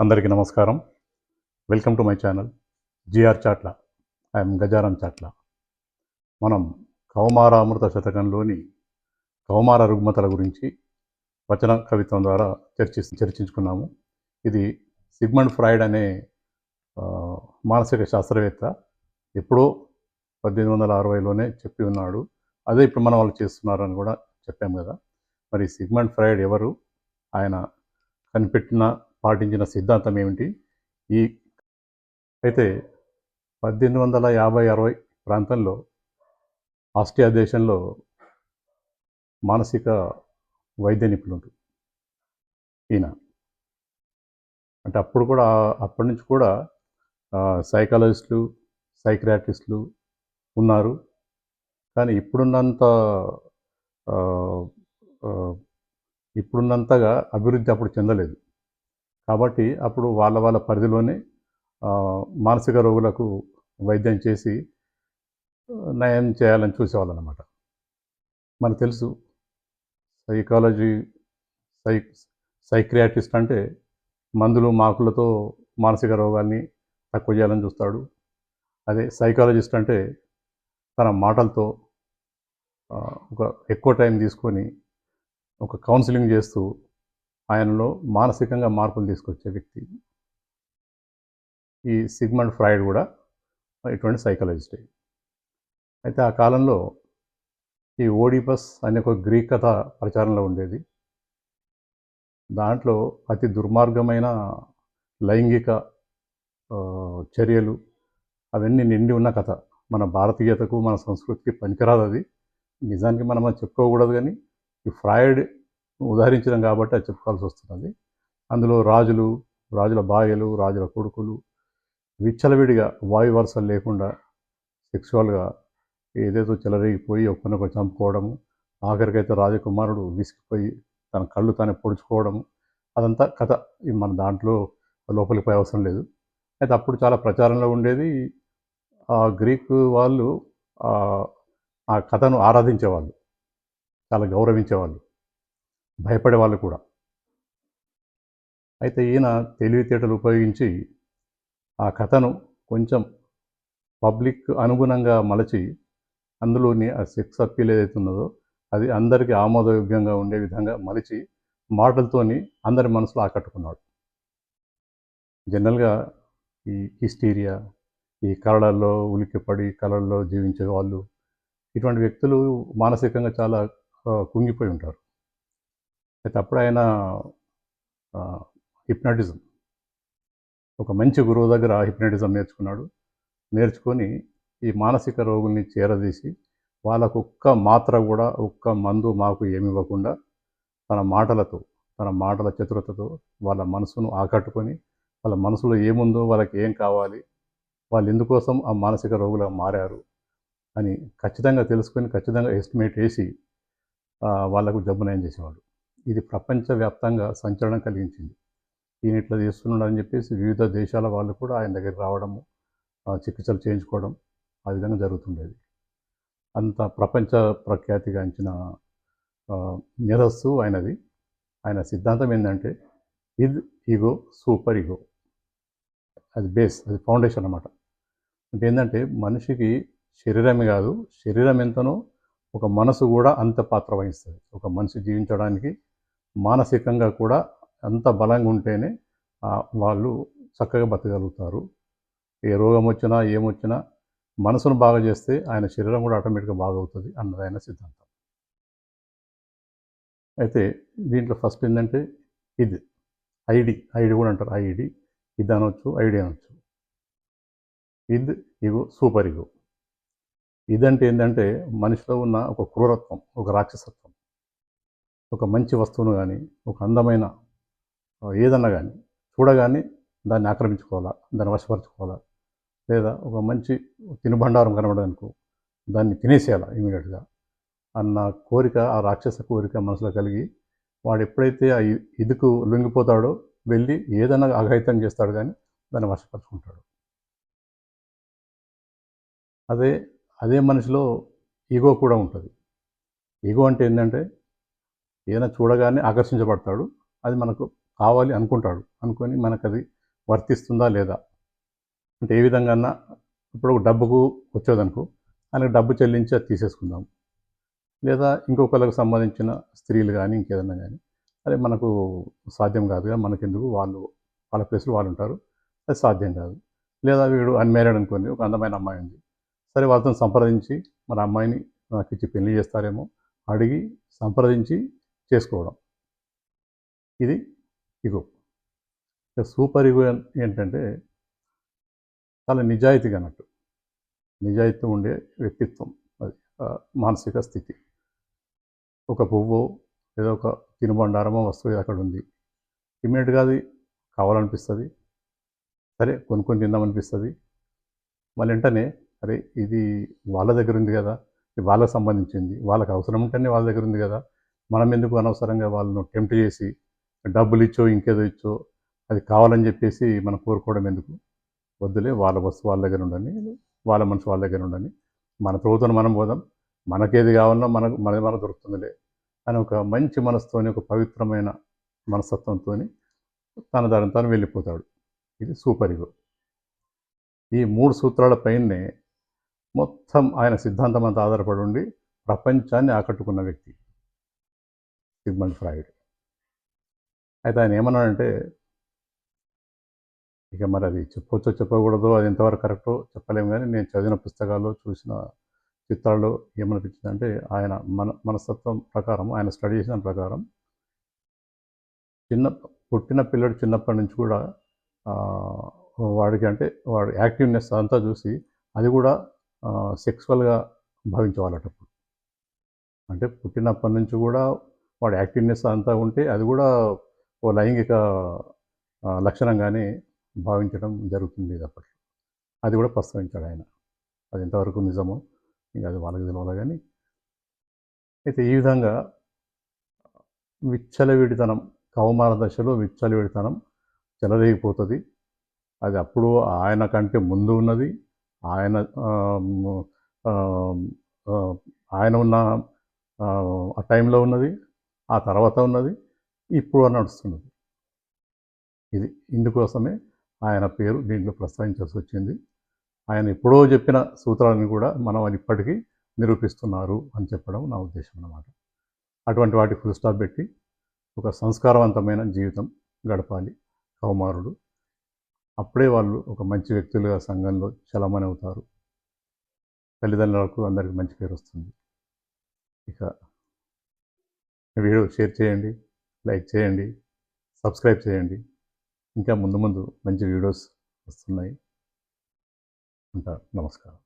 అందరికీ నమస్కారం. Welcome to my channel GR Chatla I'm Gajaram Chatla మనం కౌమారామృత శతకంలోని కౌమార రుగ్మతల గురించి వచన కవిత్వం ద్వారా చర్చి చర్చించుకున్నాము. ఇది సిగ్మండ్ ఫ్రాయిడ్ అనే మానసిక శాస్త్రవేత్త ఎప్పుడో పద్దెనిమిది వందల అరవైలోనే చెప్పి ఉన్నాడు. అదే ఇప్పుడు మనం వాళ్ళు చేస్తున్నారు అని కూడా చెప్పాము కదా. మరి సిగ్మండ్ ఫ్రాయిడ్ ఎవరు? ఆయన కనిపెట్టిన పాటించిన సిద్ధాంతం ఏమిటి? ఈ అయితే పద్దెనిమిది వందల యాభై అరవై ప్రాంతంలో ఆస్ట్రియా దేశంలో మానసిక వైద్య నిపుణుడు ఈయన. అంటే అప్పుడు కూడా అప్పటి నుంచి కూడా సైకాలజిస్టులు సైక్రాటిస్టులు ఉన్నారు. కానీ ఇప్పుడున్నంత ఇప్పుడున్నంతగా అభివృద్ధి అప్పుడు చెందలేదు. కాబట్టి అప్పుడు వాళ్ళ వాళ్ళ పరిధిలోనే మానసిక రోగులకు వైద్యం చేసి నయం చేయాలని చూసేవాళ్ళు అనమాట మనకు తెలుసు సైకాలజీ సై సైక్రియాటిస్ట్ అంటే మందులు మాకులతో మానసిక రోగాల్ని తక్కువ చేయాలని చూస్తాడు. అదే సైకాలజిస్ట్ అంటే తన మాటలతో ఒక ఎక్కువ టైం తీసుకొని ఒక కౌన్సిలింగ్ చేస్తూ ఆయనలో మానసికంగా మార్పులు తీసుకొచ్చే వ్యక్తి. ఈ సిగ్మండ్ ఫ్రాయిడ్ కూడా ఇటువంటి సైకాలజిస్టే. అయితే ఆ కాలంలో ఈ ఓడిపస్ అనే ఒక గ్రీక్ కథ ప్రచారంలో ఉండేది. దాంట్లో అతి దుర్మార్గమైన లైంగిక చర్యలు అవన్నీ నిండి ఉన్న కథ. మన భారతీయతకు మన సంస్కృతికి పనికిరాదు అది. నిజానికి మనం చెప్పుకోకూడదు కానీ ఈ ఫ్రాయిడ్ ఉదహరించడం కాబట్టి అది చెప్పుకోవాల్సి వస్తున్నది. అందులో రాజులు రాజుల భార్యలు రాజుల కొడుకులు విచ్చలవిడిగా వాయు వరుసలు లేకుండా సెక్చువల్గా ఏదేదో చెలరేగిపోయి ఒకరినొకరు చంపుకోవడము ఆఖరికైతే రాజకుమారుడు విసిగిపోయి తన కళ్ళు తానే పొడుచుకోవడము అదంతా కథ. మన దాంట్లో లోపలికి పోయే అవసరం లేదు. అయితే అప్పుడు చాలా ప్రచారంలో ఉండేది. ఆ గ్రీక్ వాళ్ళు ఆ ఆ కథను ఆరాధించేవాళ్ళు. చాలా గౌరవించేవాళ్ళు. భయపడే వాళ్ళు కూడా. అయితే ఈయన తెలివితేటలు ఉపయోగించి ఆ కథను కొంచెం పబ్లిక్ అనుగుణంగా మలచి అందులోని ఆ సెక్స్ అప్పీల్ ఏదైతే ఉన్నదో అది అందరికీ ఆమోదయోగ్యంగా ఉండే విధంగా మలిచి మాటలతోని అందరి మనసులో ఆకట్టుకున్నాడు. జనరల్గా ఈ హిస్టీరియా ఈ కళల్లో ఉలిక్కిపడి కళల్లో జీవించే వాళ్ళు ఇటువంటి వ్యక్తులు మానసికంగా చాలా కుంగిపోయి ఉంటారు. అయితే అప్పుడు ఆయన హిప్నటిజం. ఒక మంచి గురువు దగ్గర హిప్నటిజం నేర్చుకున్నాడు. నేర్చుకొని ఈ మానసిక రోగుల్ని చేరదీసి వాళ్ళకు ఒక్క మాత్ర కూడా ఒక్క మందు మాకు ఏమి ఇవ్వకుండా తన మాటలతో తన మాటల చతురతతో వాళ్ళ మనసును ఆకట్టుకొని వాళ్ళ మనసులో ఏముందో వాళ్ళకి ఏం కావాలి వాళ్ళు ఎందుకోసం ఆ మానసిక రోగులుగా మారారు అని ఖచ్చితంగా తెలుసుకొని ఖచ్చితంగా ఎస్టిమేట్ వేసి వాళ్ళకు జబ్బు నయం చేసేవాడు. ఇది ప్రపంచవ్యాప్తంగా సంచలనం కలిగించింది. ఈయన ఇట్లా చేస్తున్నాడు అని చెప్పేసి వివిధ దేశాల వాళ్ళు కూడా ఆయన దగ్గరికి రావడము చికిత్సలు చేయించుకోవడం ఆ విధంగా జరుగుతుండేది. అంత ప్రపంచ ప్రఖ్యాతిగాంచిన ఆ, మేధస్సు ఆయనది. ఆయన సిద్ధాంతం ఏంటంటే ఇద్ ఈగో సూపర్ ఈగో అది బేస్ అది ఫౌండేషన్ అన్నమాట. అంటే ఏంటంటే మనిషికి శరీరమే కాదు శరీరం ఎంతనో ఒక మనసు కూడా అంత పాత్ర వహిస్తుంది. ఒక మనిషి జీవించడానికి మానసికంగా కూడా అంత బలంగా ఉంటేనే వాళ్ళు చక్కగా బతకగలుగుతారు. ఏ రోగం వచ్చినా ఏమొచ్చినా మనసును బాగా చేస్తే ఆయన శరీరం కూడా ఆటోమేటిక్గా బాగవుతుంది అన్నది ఆయన సిద్ధాంతం. అయితే దీంట్లో ఫస్ట్ ఏంటంటే ఇది. ఐడి. ఐడి కూడా అంటారు. ఐడి. ఇది అనొచ్చు ఐడి అనొచ్చు. ఇది ఇగో సూపర్ ఇగో. ఇదంటే ఏంటంటే మనిషిలో ఉన్న ఒక క్రూరత్వం ఒక రాక్షసత్వం. ఒక మంచి వస్తువును కానీ ఒక అందమైన ఏదన్నా కానీ చూడగానే దాన్ని ఆక్రమించుకోవాలా దాన్ని వశపరచుకోవాలా? లేదా ఒక మంచి తినుబండారం కనబడదనుకో దాన్ని తినేసేయాలా ఇమీడియట్గా? అన్న కోరిక ఆ రాక్షస కోరిక మనసులో కలిగి వాడు ఎప్పుడైతే ఆ ఇదుకు లొంగిపోతాడో వెళ్ళి ఏదైనా అఘాయితం చేస్తాడు కానీ దాన్ని వశపరుచుకుంటాడు. అదే అదే మనిషిలో ఈగో కూడా ఉంటుంది. ఈగో అంటే ఏంటంటే ఏదైనా చూడగానే ఆకర్షించబడతాడు. అది మనకు కావాలి అనుకుంటాడు. అనుకొని మనకు అది వర్తిస్తుందా లేదా? అంటే ఏ విధంగా ఇప్పుడు ఒక డబ్బుకు వచ్చేదనుకో ఆయనకు డబ్బు చెల్లించి అది తీసేసుకుందాం. లేదా ఇంకొకళ్ళకు సంబంధించిన స్త్రీలు కానీ ఇంకేదన్నా కానీ అదే మనకు సాధ్యం కాదుగా మనకెందుకు? వాళ్ళు వాళ్ళ ప్లేస్లో వాళ్ళు ఉంటారు. అది సాధ్యం కాదు. లేదా వీడు అన్మ్యారీడ్ అనుకోండి ఒక అందమైన అమ్మాయి ఉంది. సరే వాళ్ళతో సంప్రదించి మన అమ్మాయిని నాకు ఇచ్చి పెళ్ళి చేస్తారేమో? అడిగి సంప్రదించి చేసుకోవడం. ఇది ఇగో. సూపర్ ఇగో ఏంటంటే చాలా నిజాయితీగా అన్నట్టు. నిజాయితీ ఉండే వ్యక్తిత్వం అది మానసిక స్థితి. ఒక పువ్వు ఏదో ఒక తినుబండారమో వస్తువు అక్కడ ఉంది ఇమ్మీడియట్గా అది కావాలనిపిస్తుంది. సరే కొనుక్కొని తిందామనిపిస్తుంది. మళ్ళీ వెంటనే అరే ఇది వాళ్ళ దగ్గర ఉంది కదా ఇది వాళ్ళకి సంబంధించింది వాళ్ళకి అవసరం ఉంటేనే వాళ్ళ దగ్గర ఉంది కదా మనం ఎందుకు అనవసరంగా వాళ్ళను టెంప్ట్ చేసి డబ్బులు ఇచ్చో ఇంకేదో ఇచ్చో అది కావాలని చెప్పేసి మనం కోరుకోవడం ఎందుకు? వద్దులే వాళ్ళ వస్తువు వాళ్ళ దగ్గర ఉండని వాళ్ళ మనసు వాళ్ళ దగ్గర ఉండని మన ప్రభుత్వం మనం పోదాం మనకేది కావాలన్నా మనకు మన మనకు దొరుకుతుందిలే అని ఒక మంచి మనసుతోని ఒక పవిత్రమైన మనస్తత్వంతో తన దారిని తాను వెళ్ళిపోతాడు. ఇది సూపర్ ఇగో ఈ మూడు సూత్రాల పైనే మొత్తం ఆయన సిద్ధాంతం అంతా ఆధారపడి ఉండి ప్రపంచాన్ని ఆకట్టుకున్న వ్యక్తి. Sigmund Freud. అయితే ఆయన ఏమన్నాడంటే ఇక మరి అది చెప్పొచ్చో చెప్పకూడదు అది ఎంతవరకు కరెక్టో చెప్పలేము కానీ నేను చదివిన పుస్తకాల్లో చూసిన చిత్రాల్లో ఏమనిపించింది అంటే ఆయన మన మనస్తత్వం ప్రకారం ఆయన స్టడీ చేసిన ప్రకారం చిన్న పుట్టిన పిల్లడు చిన్నప్పటి నుంచి కూడా వాడికి అంటే వాడు యాక్టివ్నెస్ అంతా చూసి అది కూడా సెక్సువల్గా భావించేవాళ్ళటప్పుడు అంటే పుట్టినప్పటి నుంచి కూడా వాడు యాక్టివ్నెస్ అంతా ఉంటే అది కూడా ఓ లైంగిక లక్షణంగానే భావించడం జరుగుతుంది అప్పట్లో. అది కూడా ప్రస్తావించాడు ఆయన. అది ఎంతవరకు నిజమో ఇంకా అది వాళ్ళకి తెలియాలి కానీ. అయితే ఈ విధంగా విచ్చలవిడితనం కౌమార దశలో విచ్చలవిడితనం చెలరేగిపోతుంది. అది అప్పుడు ఆయన కంటే ముందు ఉన్నది. ఆయన ఆయన ఉన్న ఆ టైంలో ఉన్నది. ఆ తర్వాత ఉన్నది ఇప్పుడు నడుస్తున్నది. ఇది ఇందుకోసమే ఆయన పేరు దీంట్లో ప్రస్తావించాల్సి వచ్చింది. ఆయన ఎప్పుడో చెప్పిన సూత్రాలను కూడా మనం ఇప్పటికీ నిరూపిస్తున్నారు అని చెప్పడం నా ఉద్దేశం అన్నమాట. అటువంటి వాటికి ఫుల్ స్టాప్ పెట్టి ఒక సంస్కారవంతమైన జీవితం గడపాలి. కౌమారుడు. అప్పుడే వాళ్ళు ఒక మంచి వ్యక్తులుగా సంఘంలో చలమని అవుతారు తల్లిదండ్రులకు అందరికీ మంచి పేరు వస్తుంది. ఇక వీడియో షేర్ చేయండి లైక్ చేయండి సబ్స్క్రైబ్ చేయండి. ఇంకా ముందు ముందు మంచి వీడియోస్ వస్తున్నాయి. ఉంటా నమస్కారం.